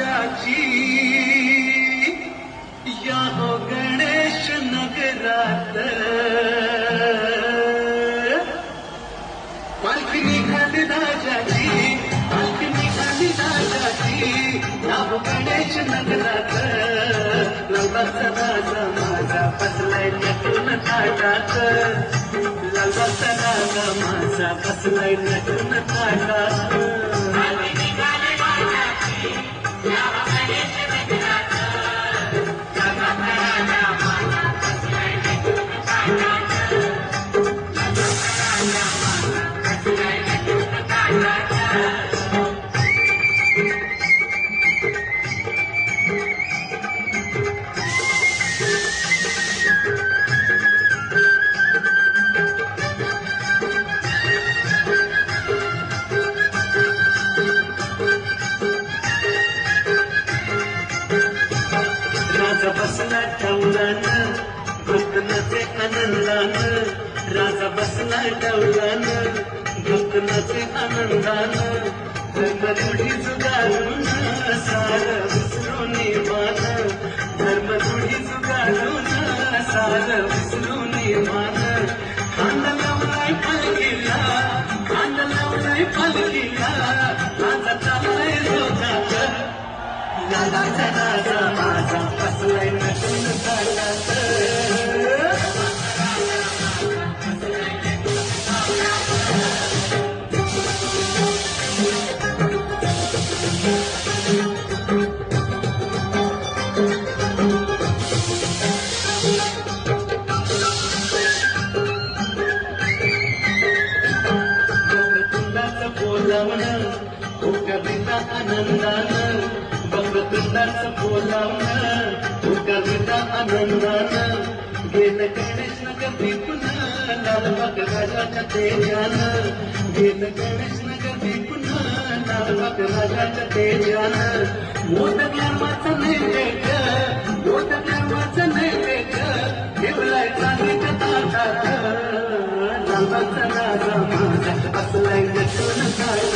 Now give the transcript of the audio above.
राजाची. या हो गणेश नगरात. पालखी खाली राजाची पालखी खाली राजाची. या हो गणेश नगरात. लवकरचा राजा माझा पसलाय नटून ताटात लवकरचा राजा माझा पसलाय नटून ताटात राजा बसला टवलानं भक्तनाचे आनंदान. राजा बसला टवलानं भक्तनाचे आनंदानं. धर्मरुढी जुगारून सार विसरून मान धर्मरुढी जुगारून सार विसरून मान खांद लावलाय पालखीला खांद लावलाय पालखीला. राजा चाललाय लोकात राजा राजा माझा बसलाय नटून ताटात बंगतुंडाचं बोलावणं लागला आनंदानं घेन गणेश नगर विपुल लालबाग राजाच्या तेजानं. घेन गणेश नगर विपुल लालबाग राजाच्या तेजानं. मोदक लांबाचा नैवेद्य मोदक लांबाचा नैवेद्य ठेवलाय चांगलीच्या ताटात लालबागचा राजा माझा असलाय गटून काय